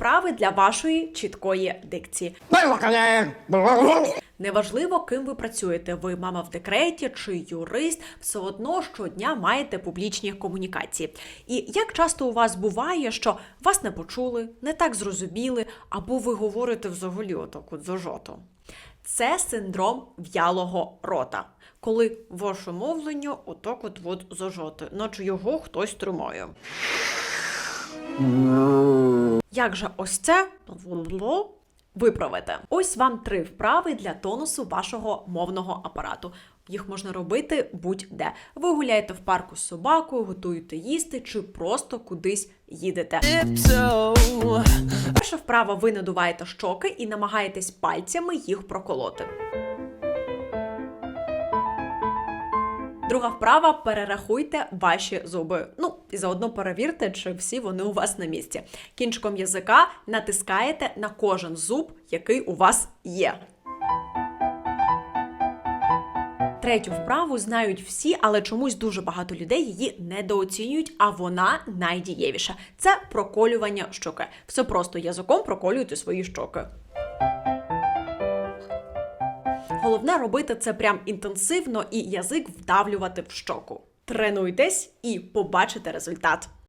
вправи для вашої чіткої дикції. Неважливо, ким ви працюєте, ви мама в декреті чи юрист, все одно щодня маєте публічні комунікації. І як часто у вас буває, що вас не почули, не так зрозуміли, або ви говорите взагалі отак от зажато. Це синдром в'ялого рота, коли ваше мовлення отак от от зажате, наче його хтось тримає. Як же ось це виправити? Ось вам три вправи для тонусу вашого мовного апарату. Їх можна робити будь-де. Ви гуляєте в парку з собакою, готуєте їсти чи просто кудись їдете. Перша вправа ви надуваєте щоки і намагаєтесь пальцями їх проколоти. Друга вправа перерахуйте ваші зуби. Ну і заодно перевірте, чи всі вони у вас на місці. Кінчиком язика натискаєте на кожен зуб, який у вас є. Третю вправу знають всі, але чомусь дуже багато людей її недооцінюють, а вона найдієвіша. Це проколювання щоки. Все просто язиком проколюйте свої щоки. Головне робити це прям інтенсивно і язик вдавлювати в щоку. Тренуйтесь і побачите результат.